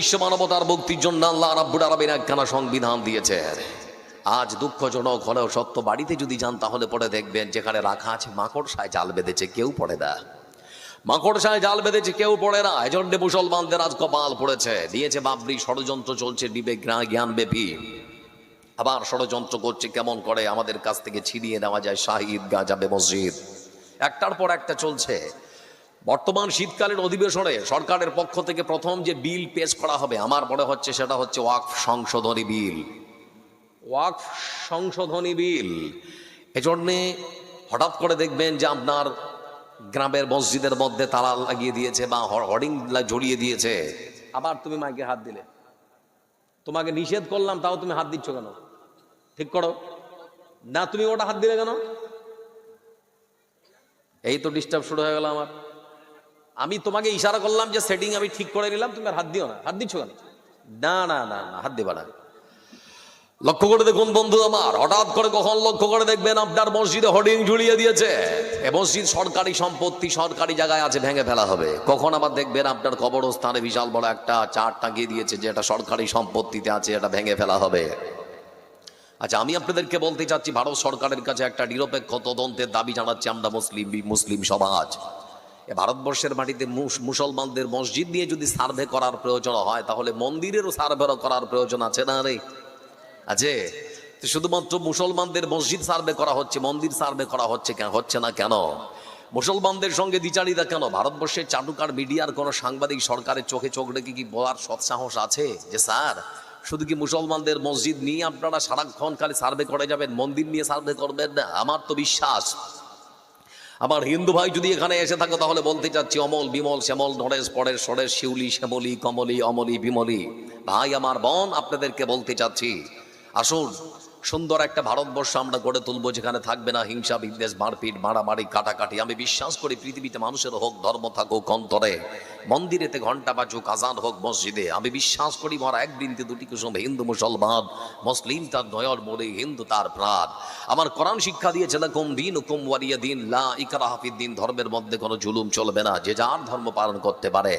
বিশ্ব মানবতার মুক্তির জন্য আল্লাহ রাব্বুল আলামিন একখানা সংবিধান দিয়েছে আজ দুঃখজনক হলেও সত্য, বাড়িতে যদি যান তাহলে পরে দেখবেন যেখানে রাখা আছে মাকড়সায় জাল বেঁধেছে, কেউ পড়ে না। মাকড়সায় জাল বেঁধেছে, কেউ পড়ে না। এজন্য মুসলমানদের আজ কপাল পড়েছে। দিয়েছে বাবরি, ষড়যন্ত্র চলছে বিবেক জ্ঞান ব্যাপী আবার ষড়যন্ত্র করছে, কেমন করে আমাদের কাছ থেকে ছিনিয়ে নেওয়া যায়, শাহিদ গাজাবে মসজিদ। একটার পর একটা চলছে। বর্তমান শীতকালীন অধিবেশনে সরকারের পক্ষ থেকে প্রথম যে বিল পেশ করা হবে আমার মনে হচ্ছে সেটা হচ্ছে ওয়াকফ সংশোধনী বিল। ওয়াকফ সংশোধনী বিল। এজন্যে হঠাৎ করে দেখবেন যে আপনার গ্রামের মসজিদের মধ্যে তালা লাগিয়ে দিয়েছে বা হর্ডিং জড়িয়ে দিয়েছে। আবার তুমি মাইকে হাত দিলে। তোমাকে নিষেধ করলাম তাও তুমি হাত দিচ্ছ কেন? ঠিক করো। না তুমি ওটা হাত দিলে কেন? এই তো ডিস্টার্ব শুরু হয়ে গেল আমার। আমি তোমাকে ইশারা করলাম যে সেটিং আমি ঠিক করে নিলাম, তুমি আর হাত দিও না। হাত দিচ্ছ কেন? না না না না, হাত দিবা না। লক্ষ্য করে দেখুন বন্ধু আমার, হঠাৎ করে কখন লক্ষ্য করে দেখবেন আপনার মসজিদে হোর্ডিং ঝুলিয়ে দিয়েছে। এ মসজিদ সরকারি সম্পত্তি, সরকারি জায়গায় আছে, ভেঙে ফেলা হবে। কখন আবার দেখবেন আপনার কবরস্থানে বিশাল বড় একটা চার টাঙিয়ে দিয়েছে যে এটা সরকারি সম্পত্তিতে আছে, এটা ভেঙে ফেলা হবে। আচ্ছা আমি আপনাদেরকে বলতে চাচ্ছি, ভারত সরকারের কাছে একটা নিরপেক্ষ তদন্তের দাবি জানাচ্ছি আমরা মুসলিম মুসলিম সমাজ। ভারতবর্ষের মাটিতে মুস- মুসলমানদের মসজিদ নিয়ে যদি সার্ভে করার প্রয়োজন হয়, তাহলে মন্দিরেরও সার্ভে করার প্রয়োজন আছে না রে? আছে? শুধুমাত্র মুসলমানদের মসজিদ সার্ভে করা হচ্ছে, মন্দির সার্ভে করা হচ্ছে কেন, হচ্ছে না কেন? মুসলমানদের সঙ্গে দ্বিচারিতা কেন? ভারতবর্ষের চাটুকার মিডিয়ার কোনো সাংবাদিক সরকারের চোখে চোখ রেখে কি বলার সৎসাহস আছে? যে স্যার, শুধু কি মুসলমানদের মসজিদ নিয়ে আপনারা সারাক্ষণ খালি সার্ভে করে যাবেন, মন্দির নিয়ে সার্ভে করবেন না? আমার তো বিশ্বাস আমার হিন্দু ভাই যদি এখানে এসে থাকো, তাহলে বলতে চাচ্ছি, অমল, বিমল, শ্যামল, নরেশ, পরেশ, সরেশ, শিউলি, শ্যামলি, কমলি, অমলি, বিমলি। ভাই আমার বন, আপনাদেরকে বলতে চাচ্ছি, আসুন, সুন্দর একটা ভারতবর্ষ আমরা গড়ে তুলবো, যেখানে থাকবে না হিংসা, বিদ্বেষ, মারপিট, মারামারি, কাটাকাটি। আমি বিশ্বাস করি, পৃথিবীতে মানুষের হোক, ধর্ম থাকুক, অন্তরে মন্দিরেতে ঘণ্টা বাজুক আজান হোক মসজিদে। আমি বিশ্বাস করি মরা একদিনতে দুটি কুসুম, হিন্দু, মুসলমান, মুসলিম তার নয়র মোড়ে হিন্দু তার প্রাণ। আমার কোরআন শিক্ষা দিয়েছে, লাকুম দিন হুকুম ওয়ারিয়া দিন, লা ইকরা হাফিদ দিন। ধর্মের মধ্যে কোনো জুলুম চলবে না, যে যার ধর্ম পালন করতে পারে।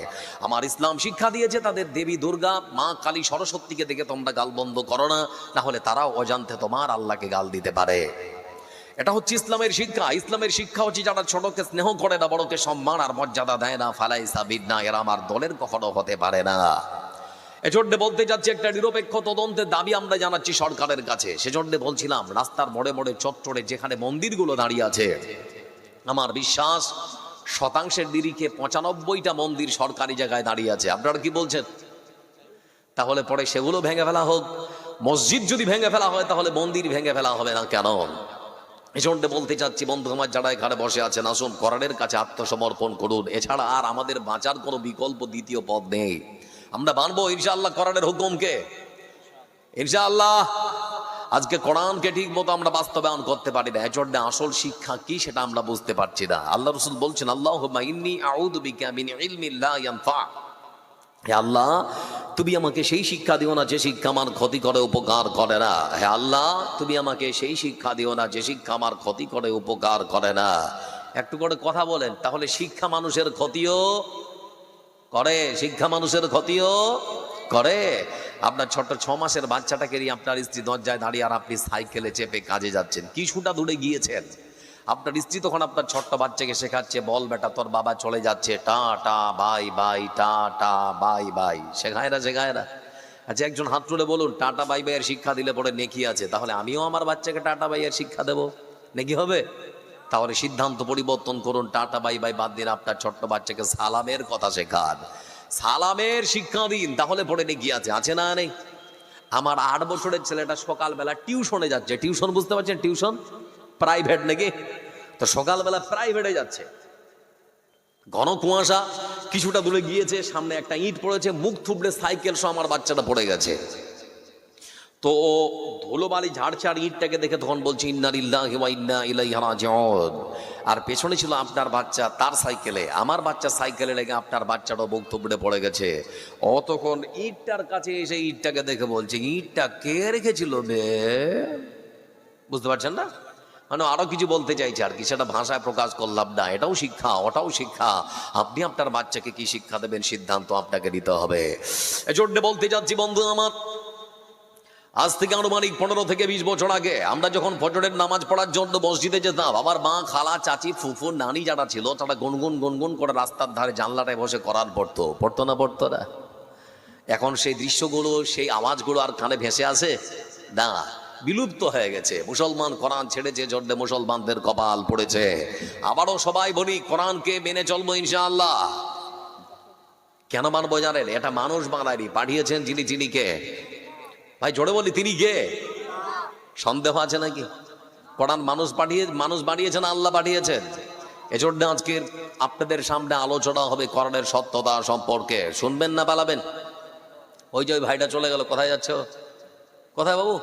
আমার ইসলাম শিক্ষা দিয়েছে, তাদের দেবী দুর্গা, মা কালী সরস্বতীকে দেখে তোমরা গাল বন্ধ করো না না হলে তারাও অজান্তে তোমার আল্লাহকে গাল দিতে পারে। এটা হচ্ছে ইসলামের শিক্ষা। ইসলামের শিক্ষা হচ্ছে যারা ছোটকে স্নেহ করে না, বড়কে সম্মান আর মর্যাদা দেয় না। ফালাই সাবির না, এরা আমার দলের কখনো হতে পারে না। এজন্য বলতে যাচ্ছি, একটা নিরপেক্ষ তদন্তের দাবি আমরা জানাচ্ছি সরকারের কাছে। সেজন্য বলছিলাম, রাস্তার মোড়ে মোড়ে চত্বরে যেখানে মন্দিরগুলো দাঁড়িয়ে আছে, আমার বিশ্বাস শতাংশের দিরিকে পঁচানব্বইটা মন্দির সরকারি জায়গায় দাঁড়িয়ে আছে। আপনারা কি বলছেন? তাহলে পরে সেগুলো ভেঙে ফেলা হোক। মসজিদ যদি ভেঙে ফেলা হয়, তাহলে মন্দির ভেঙে ফেলা হবে না কেন? এজন্য বলতে চাচ্ছি, বন্ধু আমার যারা এখানে বসে আছেন, আসুন করানের কাছে আত্মসমর্পণ করুন। এছাড়া আর আমাদের বাঁচার কোনো বিকল্প দ্বিতীয় পথ নেই। আমরা মানবো ইনশাআল্লাহ করানের হুকুমকে। ইনশাআল্লাহ, আজকে কোরআনকে ঠিক মতো আমরা বাস্তবায়ন করতে পারি না। এজন্য আসল শিক্ষা কি সেটা আমরা বুঝতে পারছি না। আল্লাহ রসুল বলছেন আল্লাহ আল্লাহ তুমি আমাকে সেই শিক্ষা দিও না যে শিক্ষা আমার ক্ষতি করে, উপকার করে না। হে আল্লাহ, তুমি আমাকে সেই শিক্ষা দিও না যে শিক্ষা আমার ক্ষতি করে, উপকার করে না। একটু করে কথা বলেন, তাহলে শিক্ষা মানুষের ক্ষতিও করে, শিক্ষা মানুষের ক্ষতিও করে। আপনার ছোট্ট ছ মাসের বাচ্চাটাকে আপনার স্ত্রী দরজায় দাঁড়িয়ে আর আপনি সাইকেলে চেপে কাজে যাচ্ছেন। কিছুটা দূরে গিয়েছেন? আপনার স্ত্রী তখন আপনার ছোট্ট বাচ্চাকে শেখাচ্ছে, বল বেটা, তোর বাবা চলে যাচ্ছে। টা টা, বাই বাই, টা টা, বাই বাই। শেখায় না শেখায় না। আচ্ছা একজন হাত তুলে বলুন টাটা বাই, বাইয়ের শিক্ষা দিলে পরে নেকি আছে। তাহলে আমিও আমার বাচ্চাকে টাটা বাইয়ের শিক্ষা দেবো। নেকি হবে? তাহলে সিদ্ধান্ত পরিবর্তন করুন টাটা বাই বাই বাদ দিন আপনার ছোট্ট বাচ্চাকে সালামের কথা শেখান। সালামের শিক্ষা দিন, তাহলে পরে নেকি আছে। আছে না নেই? আমার আট বছরের ছেলেটা সকালবেলা টিউশনে যাচ্ছে। টিউশন বুঝতে পারছেন টিউশন? প্রাইভেট নাকি? তো সকালবেলা প্রাইভেটে যাচ্ছে। ঘন কুয়াশা কিছুটা দূরে গিয়েছে, সামনে একটা ইট পড়েছে, মুখ থুবড়ে সাইকেল সহ আমার বাচ্চাটা পড়ে গেছে। তো ও ধুলোবালি ঝাড়ছে আর ইটটাকে দেখে তখন বলছে আর পেছনে ছিল আপনার বাচ্চা তার সাইকেলে। আমার বাচ্চা সাইকেলে লেগে আপনার বাচ্চাটা বুক থুবড়ে পড়ে গেছে। তখন ইটটার কাছে এসে ইটটাকে দেখে বলছে, ইটটা কে রেখেছিল বে? বুঝতে পারছেন না? মানে আরও কিছু বলতে চাইছে আর কি। সেটা ভাষায় প্রকাশ করলাম না। এটাও শিক্ষা, ওটাও শিক্ষা। আপনি আপনার বাচ্চাকে কি শিক্ষা দেবেন? সিদ্ধান্ত আপনাকে নিতে হবে। এজন্য বলতে যাচ্ছি বন্ধু আমার, আজ থেকে আনুমানিক পনেরো থেকে বিশ বছর আগে আমরা যখন ফজরের নামাজ পড়ার জন্য মসজিদে যেতাম, আমার মা, খালা, চাচি, ফুফু, নানি যারা ছিল, তারা গুনগুন গুনগুন করে রাস্তার ধারে জানলাটায় বসে করার পড়তো। পড়তো না পড়তো না? এখন সেই দৃশ্যগুলো, সেই আওয়াজগুলো আর কানে ভেসে আসে? না। বিলুপ্ত হয়ে গেছে। মুসলমান কোরআন ছেড়েছে জন্যে মুসলমানদের কপাল পড়েছে। আবারও সবাই বলি, কোরআনকে মেনে চলবো ইনশাআল্লাহ। কেন মানবো জানেন? এটা মানুষ বানায়নি, পাঠিয়েছেন যিনি যিনি কে ভাই, জোরে বলি, তিনি কে? সন্দেহ আছে নাকি? কোরআন মানুষ পাঠিয়ে, মানুষ বানিয়েছেন, আল্লাহ পাঠিয়েছেন। এজন্য আজকের আপনাদের সামনে আলোচনা হবে কোরআনের সত্যতা সম্পর্কে। শুনবেন না পালাবেন? ওই যে ওই ভাইটা চলে গেল, কোথায় যাচ্ছ? কোথায় বাবু?